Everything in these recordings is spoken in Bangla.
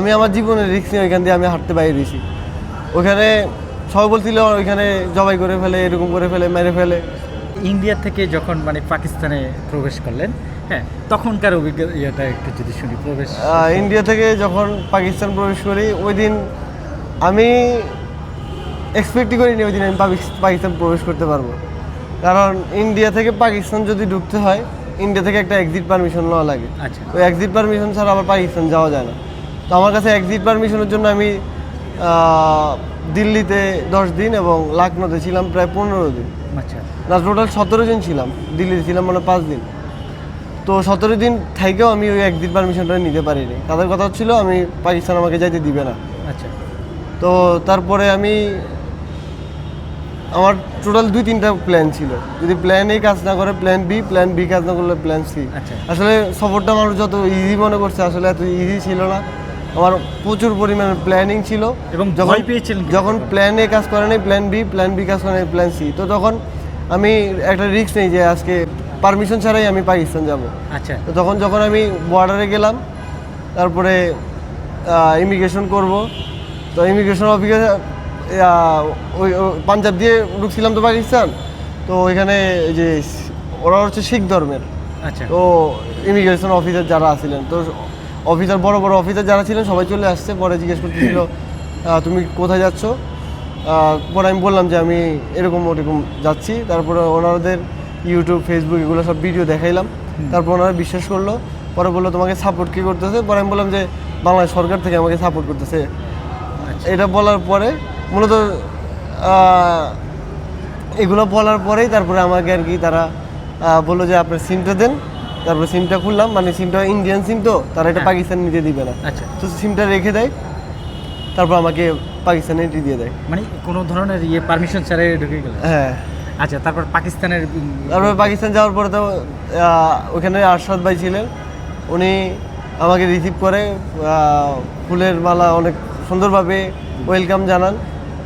আমি আমার জীবনের রিস্ক নিয়ে ওইখান দিয়ে আমি হাঁটতে বাইরে দিয়েছি ওখানে সবাই বলছিল ওইখানে জবাই করে ফেলে এরকম করে ফেলে মেরে ফেলে। ইন্ডিয়া থেকে যখন মানে পাকিস্তানে প্রবেশ করলেন হ্যাঁ তখনকার অভিজ্ঞতা একটু যদি শুনি প্রবেশ ইন্ডিয়া থেকে যখন পাকিস্তান প্রবেশ করি ওই দিন আমি এক্সপেক্টই করিনি ওই দিন আমি পাকিস্তান প্রবেশ করতে পারব। কারণ ইন্ডিয়া থেকে পাকিস্তান যদি ঢুকতে হয় ইন্ডিয়া থেকে একটা এক্সিট পারমিশন নেওয়া লাগে। আচ্ছা। ওই এক্সিট পারমিশন ছাড়া আবার পাকিস্তান যাওয়া যায় না। তো আমার কাছে এক্সিট পারমিশনের জন্য আমি দিল্লিতে দশ দিন এবং লাকনোতে ছিলাম প্রায় পনেরো দিন। আচ্ছা। না টোটাল সতেরো দিন ছিলাম দিল্লিতে ছিলাম মানে পাঁচ দিন। তো সতেরো দিন থেকেও আমি ওই একদিন পারমিশনটা নিতে পারিনি। তাদের কথা ছিল আমি পাকিস্তান আমাকে যাইতে দিবে না। আচ্ছা। তো তারপরে আমি আমার টোটাল দুই তিনটা প্ল্যান ছিল। যদি প্ল্যান এ কাজ না করে প্ল্যান বি প্ল্যান বি কাজ না করলে প্ল্যান সি আচ্ছা। আসলে সফরটা মানুষ যত ইজি মনে করছে আসলে এত ইজি ছিল না। আমার প্রচুর পরিমাণে প্ল্যানিং ছিল। এবং যখন পেয়েছিলেন যখন প্ল্যান এ কাজ করে নাই প্ল্যান বি প্ল্যান বি কাজ করে নাই প্ল্যান সি তো তখন আমি একটা রিস্ক নেই যে আজকে পারমিশন ছাড়াই আমি পাকিস্তান যাব। আচ্ছা। তো তখন যখন আমি বর্ডারে গেলাম তারপরে ইমিগ্রেশন করব। তো ইমিগ্রেশন অফিসে ওই পাঞ্জাব দিয়ে ঢুকছিলাম তো পাকিস্তান। তো ওইখানে যে ওরা হচ্ছে শিখ ধর্মের। আচ্ছা। তো ইমিগ্রেশন অফিসার যারা আছিলেন তো অফিসার বড় বড় অফিসার যারা ছিলেন সবাই চলে আসছে। পরে জিজ্ঞেস করতেছিল তুমি কোথায় যাচ্ছ? পরে আমি বললাম যে আমি এরকম ওরকম যাচ্ছি। তারপরে ওনাদের ইউটিউব ফেসবুক এগুলো সব ভিডিও দেখাইলাম। তারপর ওনারা বিশ্বাস করল। পরে বলল তোমাকে সাপোর্ট কী করতেছে? পরে আমি বললাম যে বাংলাদেশ সরকার থেকে আমাকে সাপোর্ট করতেছে। আচ্ছা। এটা বলার পরে মূলত এগুলো বলার পরেই তারপরে আমাকে আর কি তারা বলল যে আপনার সিমটা দেন। তারপরে সিমটা খুললাম মানে সিমটা ইন্ডিয়ান সিম তো তারা এটা হ্যাঁ। পাকিস্তান নিতে দিবে না। আচ্ছা। তো সিমটা রেখে দেয় তারপর আমাকে পাকিস্তানে এন্ট্রি দিয়ে দেয়। মানে কোনো ধরনের ইয়ে পারমিশন ছাড়াই ঢুকে গেল? হ্যাঁ। আচ্ছা তারপর পাকিস্তানের তারপরে পাকিস্তান যাওয়ার পরে তো ওখানে আরশাদ ভাই ছিলেন উনি আমাকে রিসিভ করে ফুলের মালা অনেক সুন্দরভাবে ওয়েলকাম জানান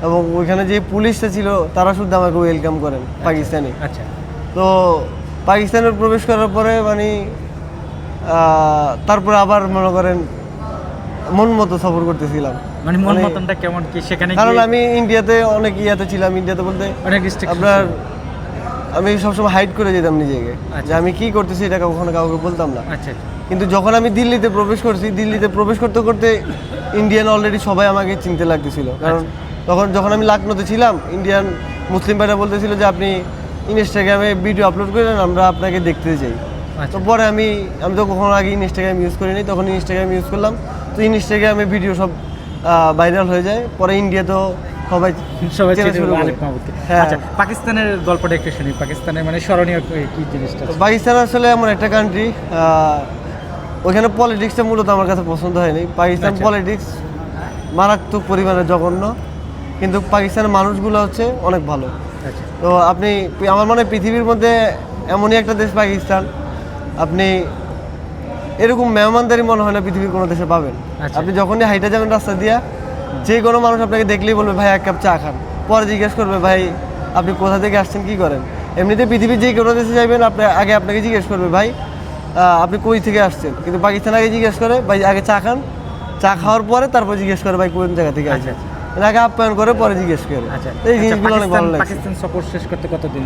এবং ওইখানে যে পুলিশটা ছিল তারা শুদ্ধ আমাকে ওয়েলকাম করেন পাকিস্তানি। আচ্ছা। তো পাকিস্তানে প্রবেশ করার পরে মানে তারপরে আবার মনে করেন মন মতো সফর করতেছিলাম। মানে মন মানে- মতনটা কেমন কি? সেখানে কারণ আমি ইন্ডিয়াতে অনেক ইয়াতে ছিলাম ইন্ডিয়াতে বলতে অনেক আপনার আমি সবসময় হাইড করে যেতাম নিজেকে আচ্ছা। যে আমি কি করতেছি এটা কখনো কাউকে বলতাম না। আচ্ছা কিন্তু যখন আমি দিল্লিতে প্রবেশ করছি দিল্লিতে প্রবেশ করতে করতে ইন্ডিয়ান অলরেডি সবাই আমাকে চিনতে লাগতেছিল। কারণ আচ্ছা। তখন যখন আমি লাকনোতে ছিলাম ইন্ডিয়ান মুসলিম ভাইরা বলতেছিল যে আপনি ইনস্টাগ্রামে ভিডিও আপলোড করেন আমরা আপনাকে দেখতে চাই আচ্ছা। তো পরে আমি আমি তো কখনো আগে ইনস্টাগ্রাম ইউজ করিনি তখন ইনস্টাগ্রাম ইউজ করলাম। তো ইনস্টাগ্রামে ভিডিও সব ভাইরাল হয়ে যায়। পরে ইন্ডিয়াতেও সবাই সবাই মাহমুদকে। হ্যাঁ। আচ্ছা পাকিস্তানের গল্পটা একটু শুনি। পাকিস্তানের মানে স্মরণীয় কি- জিনিসটা তো পাকিস্তান আসলে এমন একটা কান্ট্রি ওইখানে পলিটিক্সটা মূলত আমার কাছে পছন্দ হয়নি। পাকিস্তান আচ্ছা। পলিটিক্স মারাত্মক পরিমাণে জঘন্য কিন্তু পাকিস্তানের মানুষগুলো হচ্ছে অনেক ভালো। আচ্ছা তো আপনি আমার মনে হয় পৃথিবীর মধ্যে এমনই একটা দেশ পাকিস্তান। আপনি এরকম মেহমানদারি মনে হয় না পৃথিবীর কোনো দেশে পাবেন। আচ্ছা। আপনি যখনই হাইটে যাবেন রাস্তা দিয়া যে কোনো মানুষ আপনাকে দেখলেই বলবে ভাই এক কাপ চা খান। পরে জিজ্ঞেস করবে ভাই আপনি কোথা থেকে আসছেন কি করেন? এমনিতে পৃথিবীর যে কোনো দেশে যাবেন আপনি আগে আপনাকে জিজ্ঞেস করবে ভাই আপনি কই থেকে আসছেন? কিন্তু পাকিস্তান আগে জিজ্ঞেস করে ভাই আগে চা খান। চা খাওয়ার পরে তারপর জিজ্ঞেস করে ভাই কোন জায়গা থেকে আচ্ছা, আসছেন? মানে আপ্যায়ন করে পরে জিজ্ঞেস করে। আচ্ছা এই আচ্ছা, জিনিসগুলো অনেক ভালো লাগছে। পাকিস্তান সফর শেষ করতে কতদিন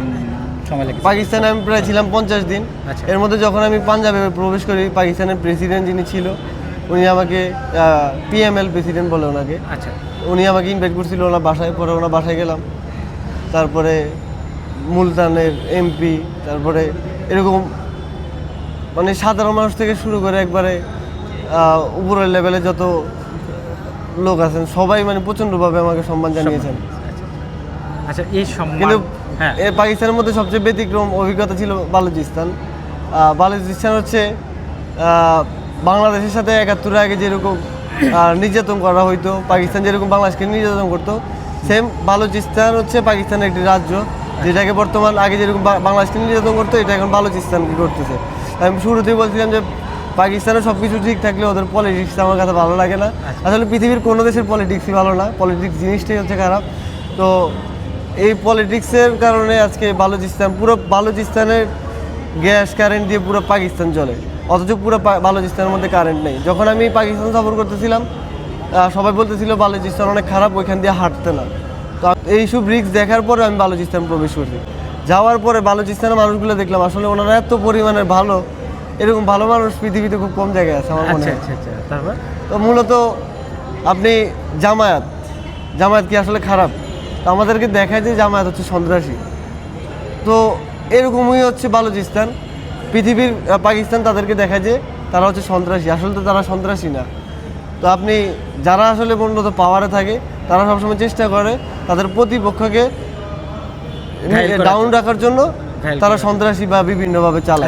সময় পাকিস্তানে আমি প্রায় ছিলাম পঞ্চাশ দিন। আচ্ছা। এর মধ্যে যখন আমি পাঞ্জাবে প্রবেশ করি পাকিস্তানের প্রেসিডেন্ট যিনি ছিল উনি আমাকে পিএমএল প্রেসিডেন্ট বলে ওনাকে। আচ্ছা। উনি আমাকে ইনভাইট করছিল ওনার বাসায় পরে ওনার বাসায় গেলাম। তারপরে মুলতানের এমপি তারপরে এরকম মানে সাধারণ মানুষ থেকে শুরু করে একবারে উপরের লেভেলে যত লোক আছেন সবাই মানে প্রচণ্ডভাবে আমাকে সম্মান জানিয়েছেন। আচ্ছা এই সম্মান কিন্তু হ্যাঁ। এ পাকিস্তানের মধ্যে সবচেয়ে ব্যতিক্রম অভিজ্ঞতা ছিল বালুচিস্তান। বালুচিস্তান হচ্ছে বাংলাদেশের সাথে একাত্তর আগে যেরকম নির্যাতন করা হইতো পাকিস্তান যেরকম বাংলাদেশকে নির্যাতন করতো সেম বালুচিস্তান হচ্ছে পাকিস্তানের একটি রাজ্য যেটাকে বর্তমান আগে যেরকম বাংলাদেশকে নির্যাতন করতো এটা এখন বালুচিস্তানকে করতেছে। আমি শুরুতেই বলছিলাম যে পাকিস্তানের সব কিছু ঠিক থাকলে ওদের পলিটিক্স আমার কাছে ভালো লাগে না। আসলে পৃথিবীর কোনো দেশের পলিটিক্সই ভালো না। পলিটিক্স জিনিসটাই হচ্ছে খারাপ। তো এই পলিটিক্সের কারণে আজকে বালুচিস্তান পুরো বালুচিস্তানের গ্যাস কারেন্ট দিয়ে পুরো পাকিস্তান চলে। অথচ পুরো বালুচিস্তানের মধ্যে কারেন্ট নেই। যখন আমি পাকিস্তান সফর করতেছিলাম সবাই বলতেছিল বালুচিস্তান অনেক খারাপ ওইখান দিয়ে হাঁটতে না। তো এইসব রিক্স দেখার পরে আমি বালুচিস্তান প্রবেশ করছি। যাওয়ার পরে বালুচিস্তানের মানুষগুলো দেখলাম আসলে ওনারা এত পরিমাণে ভালো এরকম ভালো মানুষ পৃথিবীতে খুব কম জায়গায় আছে আমার মনে আচ্ছা হয়। আচ্ছা আচ্ছা তারপর? তো মূলত আপনি জামায়াত জামায়াত কি আসলে খারাপ? তো আমাদেরকে দেখায় যে জামায়াত হচ্ছে সন্ত্রাসী। তো এরকমই হচ্ছে বালুচিস্তান। পৃথিবীর পাকিস্তান তাদেরকে দেখায় যে তারা হচ্ছে সন্ত্রাসী। আসলে তো তারা সন্ত্রাসী না। তো আপনি যারা আসলে মূলত পাওয়ারে থাকে তারা সবসময় চেষ্টা করে তাদের প্রতিপক্ষকে ডাউন রাখার জন্য তারা সন্ত্রাসী বা বিভিন্নভাবে চালায়।